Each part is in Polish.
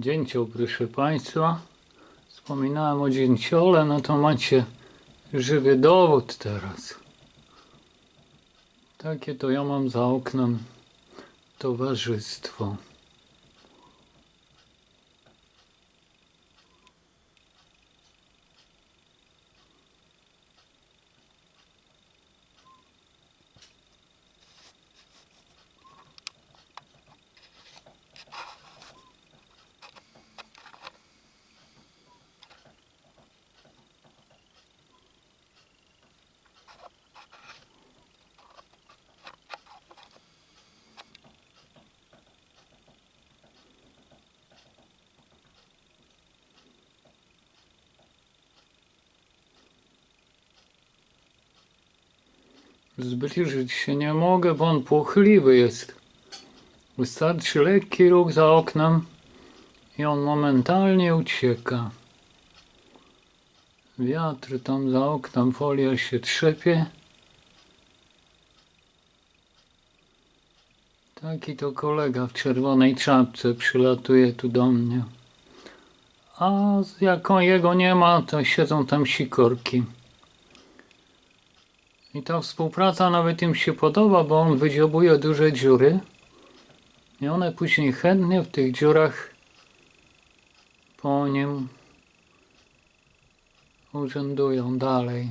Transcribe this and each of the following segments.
Dzięcioł, proszę Państwa. Wspominałem o dzięciole, no to macie żywy dowód teraz. Takie to ja mam za oknem towarzystwo. Zbliżyć się nie mogę, bo on płochliwy jest. Wystarczy lekki ruch za oknem i on momentalnie ucieka. Wiatr tam za oknem, folia się trzepie. Taki to kolega w czerwonej czapce przylatuje tu do mnie. A jak on- jego nie ma, to siedzą tam sikorki. I ta współpraca nawet im się podoba, bo on wydziobuje duże dziury i one później chętnie w tych dziurach po nim urzędują dalej.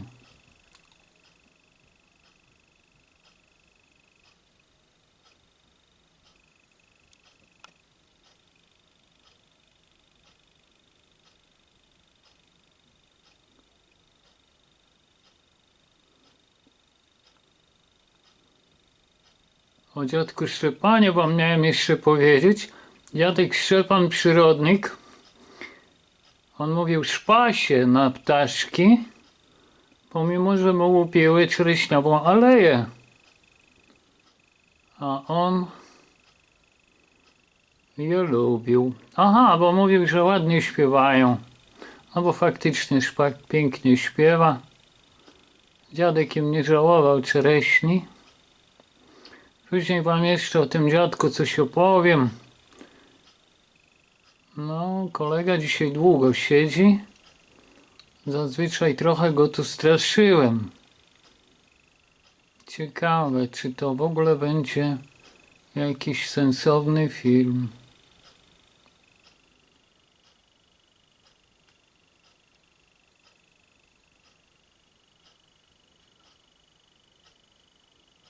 O dziadku Szczepanie wam miałem jeszcze powiedzieć. Dziadek Szczepan przyrodnik. On mówił szpasie na ptaszki, pomimo, że mu łupiły czereśniową aleję. A on je lubił. Aha, bo mówił, że ładnie śpiewają. No bo faktycznie szpak pięknie śpiewa. Dziadek im nie żałował czereśni. Później wam jeszcze o tym dziadku coś opowiem. No, kolega dzisiaj długo siedzi. Zazwyczaj trochę go tu straszyłem. Ciekawe, czy to w ogóle będzie jakiś sensowny film.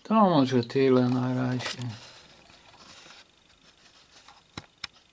To może tyle na razie.